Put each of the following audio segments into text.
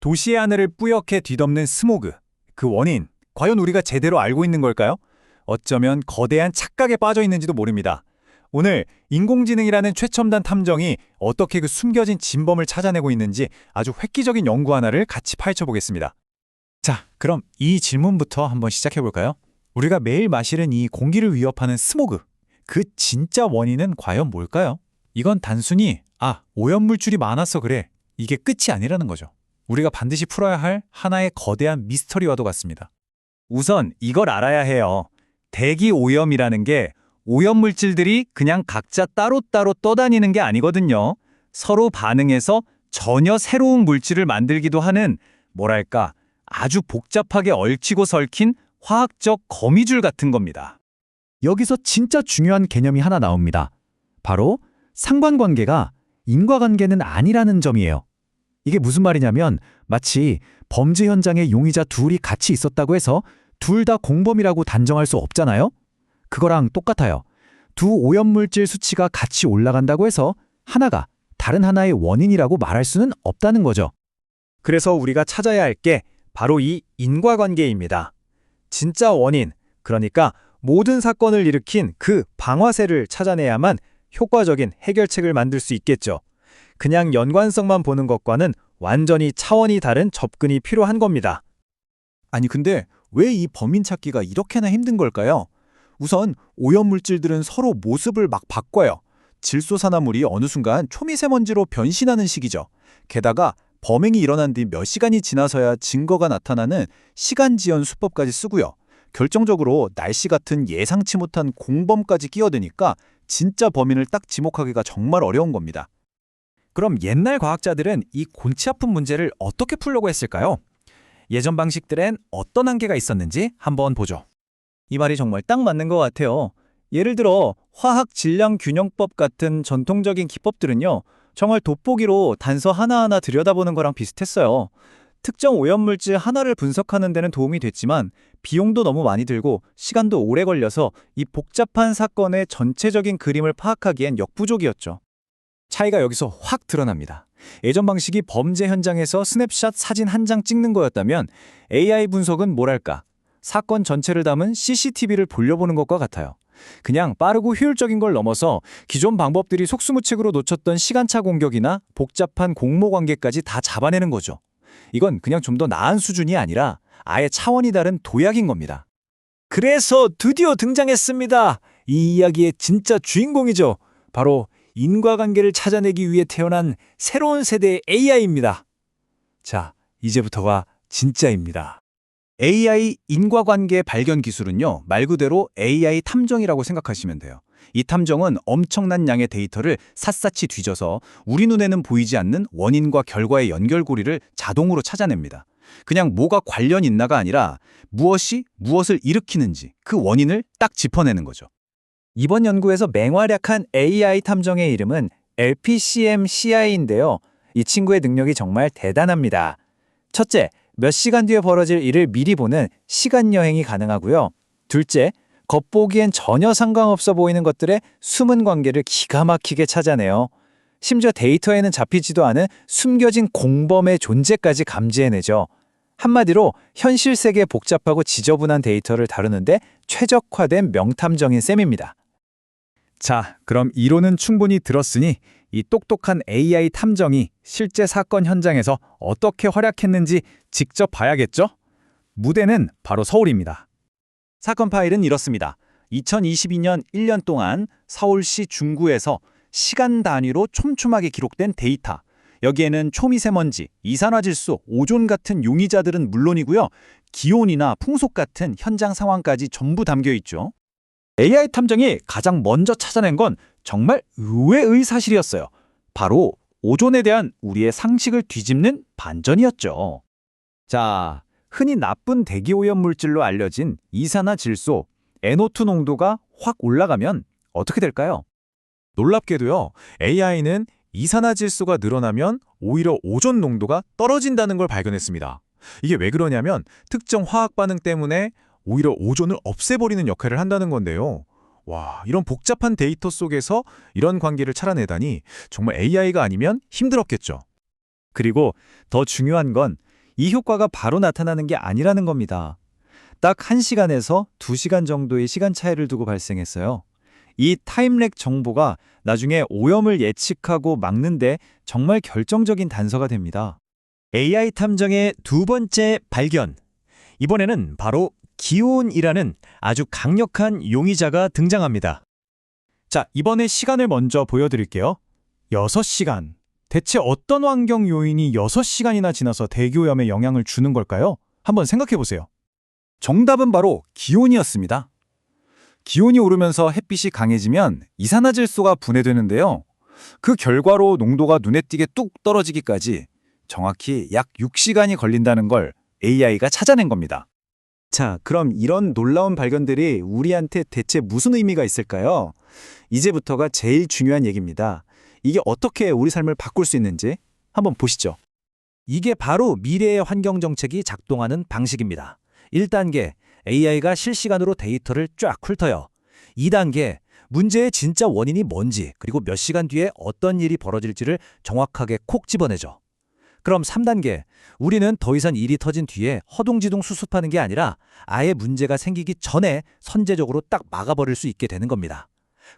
도시의 하늘을 뿌옇게 뒤덮는 스모그. 그 원인, 과연 우리가 제대로 알고 있는 걸까요? 어쩌면 거대한 착각에 빠져 있는지도 모릅니다. 오늘 인공지능이라는 최첨단 탐정이 어떻게 그 숨겨진 진범을 찾아내고 있는지 아주 획기적인 연구 하나를 같이 파헤쳐 보겠습니다. 자, 그럼 이 질문부터 한번 시작해 볼까요? 우리가 매일 마시는 이 공기를 위협하는 스모그. 그 진짜 원인은 과연 뭘까요? 이건 단순히 아, 오염물질이 많아서 그래. 이게 끝이 아니라는 거죠. 우리가 반드시 풀어야 할 하나의 거대한 미스터리와도 같습니다. 우선 이걸 알아야 해요. 대기 오염이라는 게 오염물질들이 그냥 각자 따로따로 떠다니는 게 아니거든요. 서로 반응해서 전혀 새로운 물질을 만들기도 하는 뭐랄까 아주 복잡하게 얽히고 설킨 화학적 거미줄 같은 겁니다. 여기서 진짜 중요한 개념이 하나 나옵니다. 바로 상관관계가 인과관계는 아니라는 점이에요. 이게 무슨 말이냐면 마치 범죄 현장에 용의자 둘이 같이 있었다고 해서 둘 다 공범이라고 단정할 수 없잖아요? 그거랑 똑같아요. 두 오염물질 수치가 같이 올라간다고 해서 하나가 다른 하나의 원인이라고 말할 수는 없다는 거죠. 그래서 우리가 찾아야 할 게 바로 이 인과관계입니다. 진짜 원인, 그러니까 모든 사건을 일으킨 그 방화세를 찾아내야만 효과적인 해결책을 만들 수 있겠죠. 그냥 연관성만 보는 것과는 완전히 차원이 다른 접근이 필요한 겁니다. 아니 근데 왜 이 범인 찾기가 이렇게나 힘든 걸까요? 우선 오염물질들은 서로 모습을 막 바꿔요. 질소산화물이 어느 순간 초미세먼지로 변신하는 시기죠. 게다가 범행이 일어난 뒤 몇 시간이 지나서야 증거가 나타나는 시간지연 수법까지 쓰고요. 결정적으로 날씨 같은 예상치 못한 공범까지 끼어드니까 진짜 범인을 딱 지목하기가 정말 어려운 겁니다. 그럼 옛날 과학자들은 이 골치 아픈 문제를 어떻게 풀려고 했을까요? 예전 방식들엔 어떤 한계가 있었는지 한번 보죠. 이 말이 정말 딱 맞는 것 같아요. 예를 들어 화학 질량 균형법 같은 전통적인 기법들은요. 정말 돋보기로 단서 하나하나 들여다보는 거랑 비슷했어요. 특정 오염물질 하나를 분석하는 데는 도움이 됐지만 비용도 너무 많이 들고 시간도 오래 걸려서 이 복잡한 사건의 전체적인 그림을 파악하기엔 역부족이었죠. 차이가 여기서 확 드러납니다. 예전 방식이 범죄 현장에서 스냅샷 사진 한 장 찍는 거였다면 AI 분석은 뭐랄까 사건 전체를 담은 CCTV를 돌려보는 것과 같아요. 그냥 빠르고 효율적인 걸 넘어서 기존 방법들이 속수무책으로 놓쳤던 시간차 공격이나 복잡한 공모 관계까지 다 잡아내는 거죠. 이건 그냥 좀 더 나은 수준이 아니라 아예 차원이 다른 도약인 겁니다. 그래서 드디어 등장했습니다. 이 이야기의 진짜 주인공이죠. 바로 인과관계를 찾아내기 위해 태어난 새로운 세대의 AI입니다. 자, 이제부터가 진짜입니다. AI 인과관계 발견 기술은요, 말 그대로 AI 탐정이라고 생각하시면 돼요. 이 탐정은 엄청난 양의 데이터를 샅샅이 뒤져서 우리 눈에는 보이지 않는 원인과 결과의 연결고리를 자동으로 찾아냅니다. 그냥 뭐가 관련 있나가 아니라 무엇이 무엇을 일으키는지 그 원인을 딱 짚어내는 거죠. 이번 연구에서 맹활약한 AI 탐정의 이름은 LPCM-CI인데요. 이 친구의 능력이 정말 대단합니다. 첫째, 몇 시간 뒤에 벌어질 일을 미리 보는 시간 여행이 가능하고요. 둘째, 겉보기엔 전혀 상관없어 보이는 것들의 숨은 관계를 기가 막히게 찾아내요. 심지어 데이터에는 잡히지도 않은 숨겨진 공범의 존재까지 감지해내죠. 한마디로 현실 세계의 복잡하고 지저분한 데이터를 다루는데 최적화된 명탐정인 셈입니다. 자, 그럼 이론은 충분히 들었으니 이 똑똑한 AI 탐정이 실제 사건 현장에서 어떻게 활약했는지 직접 봐야겠죠? 무대는 바로 서울입니다. 사건 파일은 이렇습니다. 2022년 1년 동안 서울시 중구에서 시간 단위로 촘촘하게 기록된 데이터. 여기에는 초미세먼지, 이산화질소, 오존 같은 용의자들은 물론이고요. 기온이나 풍속 같은 현장 상황까지 전부 담겨 있죠. AI 탐정이 가장 먼저 찾아낸 건 정말 의외의 사실이었어요. 바로 오존에 대한 우리의 상식을 뒤집는 반전이었죠. 자, 흔히 나쁜 대기오염 물질로 알려진 이산화질소, NO2 농도가 확 올라가면 어떻게 될까요? 놀랍게도요, AI는 이산화질소가 늘어나면 오히려 오존 농도가 떨어진다는 걸 발견했습니다. 이게 왜 그러냐면 특정 화학 반응 때문에 오히려 오존을 없애버리는 역할을 한다는 건데요. 와, 이런 복잡한 데이터 속에서 이런 관계를 찾아내다니 정말 AI가 아니면 힘들었겠죠. 그리고 더 중요한 건 이 효과가 바로 나타나는 게 아니라는 겁니다. 딱 1시간에서 2시간 정도의 시간 차이를 두고 발생했어요. 이 타임렉 정보가 나중에 오염을 예측하고 막는데 정말 결정적인 단서가 됩니다. AI 탐정의 두 번째 발견. 이번에는 바로 기온이라는 아주 강력한 용의자가 등장합니다. 자, 이번에 시간을 먼저 보여드릴게요. 6시간. 대체 어떤 환경 요인이 6시간이나 지나서 대기오염에 영향을 주는 걸까요? 한번 생각해 보세요. 정답은 바로 기온이었습니다. 기온이 오르면서 햇빛이 강해지면 이산화질소가 분해되는데요. 그 결과로 농도가 눈에 띄게 뚝 떨어지기까지 정확히 약 6시간이 걸린다는 걸 AI가 찾아낸 겁니다. 자, 그럼 이런 놀라운 발견들이 우리한테 대체 무슨 의미가 있을까요? 이제부터가 제일 중요한 얘기입니다. 이게 어떻게 우리 삶을 바꿀 수 있는지 한번 보시죠. 이게 바로 미래의 환경 정책이 작동하는 방식입니다. 1단계, AI가 실시간으로 데이터를 쫙 훑어요. 2단계, 문제의 진짜 원인이 뭔지, 그리고 몇 시간 뒤에 어떤 일이 벌어질지를 정확하게 콕 집어내죠. 그럼 3단계, 우리는 더 이상 일이 터진 뒤에 허둥지둥 수습하는 게 아니라 아예 문제가 생기기 전에 선제적으로 딱 막아버릴 수 있게 되는 겁니다.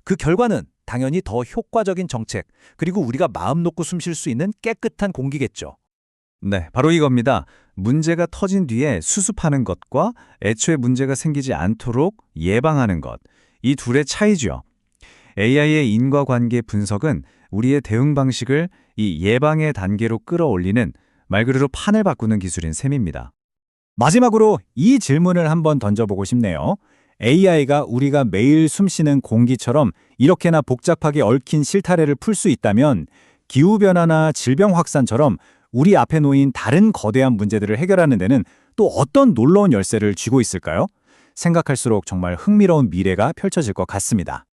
그 결과는 당연히 더 효과적인 정책, 그리고 우리가 마음 놓고 숨 쉴 수 있는 깨끗한 공기겠죠. 네, 바로 이겁니다. 문제가 터진 뒤에 수습하는 것과 애초에 문제가 생기지 않도록 예방하는 것. 이 둘의 차이죠. AI의 인과관계 분석은 우리의 대응 방식을 이 예방의 단계로 끌어올리는 말 그대로 판을 바꾸는 기술인 셈입니다. 마지막으로 이 질문을 한번 던져보고 싶네요. AI가 우리가 매일 숨쉬는 공기처럼 이렇게나 복잡하게 얽힌 실타래를 풀 수 있다면 기후변화나 질병 확산처럼 우리 앞에 놓인 다른 거대한 문제들을 해결하는 데는 또 어떤 놀라운 열쇠를 쥐고 있을까요? 생각할수록 정말 흥미로운 미래가 펼쳐질 것 같습니다.